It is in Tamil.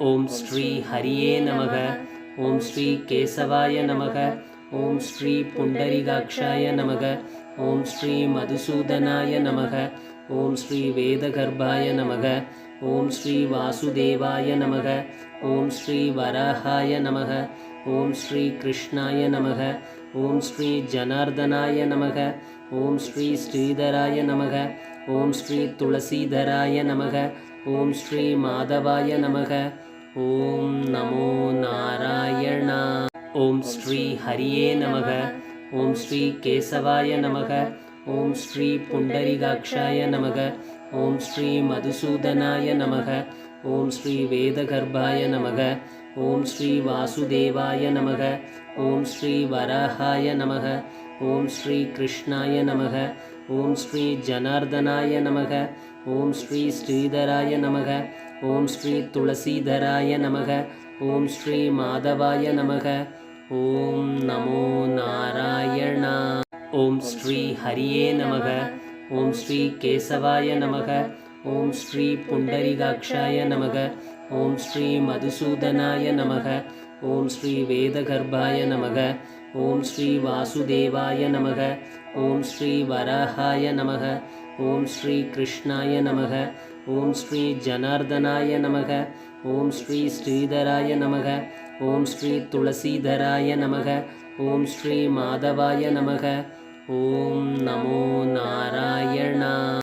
ஓம் ஸ்ரீ ஹரியே நமக ஓம் ஸ்ரீ கேசவாய நமக ஓம் ஸ்ரீ புண்டரிகாட்சாய நமக ஓம் ஸ்ரீ மதுசூதனாய நமக ஓம் ஸ்ரீ வேதகர்பாய நமக ஓம் ஸ்ரீ வாசுதேவாய நமக ஓம் ஸ்ரீ வராகாய நமக ஓம் ஸ்ரீ கிருஷ்ணாய நமக ஓம் ஸ்ரீ ஜனார்தனாய நமக ஓம் ஸ்ரீ ஸ்ரீதராய நமக ஓம் ஸ்ரீ துளசீதராய நமக ஓம் ஸ்ரீ மாதவாய நமக ஓம் நமோ நாராயணா ஓம் ஸ்ரீ ஹரியே நமக ஓம் ஸ்ரீ கேசவாய நமக ஓம் ஸ்ரீ புண்டரிகாட்சாய நமக ஓம் ஸ்ரீ மதுசூதனாய நமக ஓம் ஸ்ரீ வேதகர்பாய நமக ஓம் ஸ்ரீ வாசுதேவாய நமக ஓம் ஸ்ரீ வராகாய நமக ஓம் ஸ்ரீ கிருஷ்ணாய நமக ஓம் ஸ்ரீ ஜனார்தனாய நமக. ஓம் ஸ்ரீ ஸ்ரீதராய நமக. ஓம் ஸ்ரீ துளசீதராய நமக. ஓம் ஸ்ரீ மாதவாய நமக. ஓம் நமோ நாராயணா. ஓம் ஸ்ரீ ஹரியே நமக. ஓம் ஸ்ரீ கேசவாய நமக. ஓம் ஸ்ரீ புண்டரிகாட்சாய நமக. ஓம் ஸ்ரீ மதுசூதனாய நமக. ஓம் ஸ்ரீ வேதகர்பாய நமக. ஓம் ஸ்ரீ வாசுதேவாய நமக. ஓம் ஸ்ரீ வராகாய நமக. ஓம் ஸ்ரீ கிருஷ்ணாய நமக. ஓம் ஸ்ரீ ஜனார்தனாய நமக. ஓம் ஸ்ரீ ஸ்ரீதராய நமக. ஓம் ஸ்ரீ துளசீதராய நமக. ஓம் ஸ்ரீ மாதவாய நமக. ஓம் நமோ நாராயணா.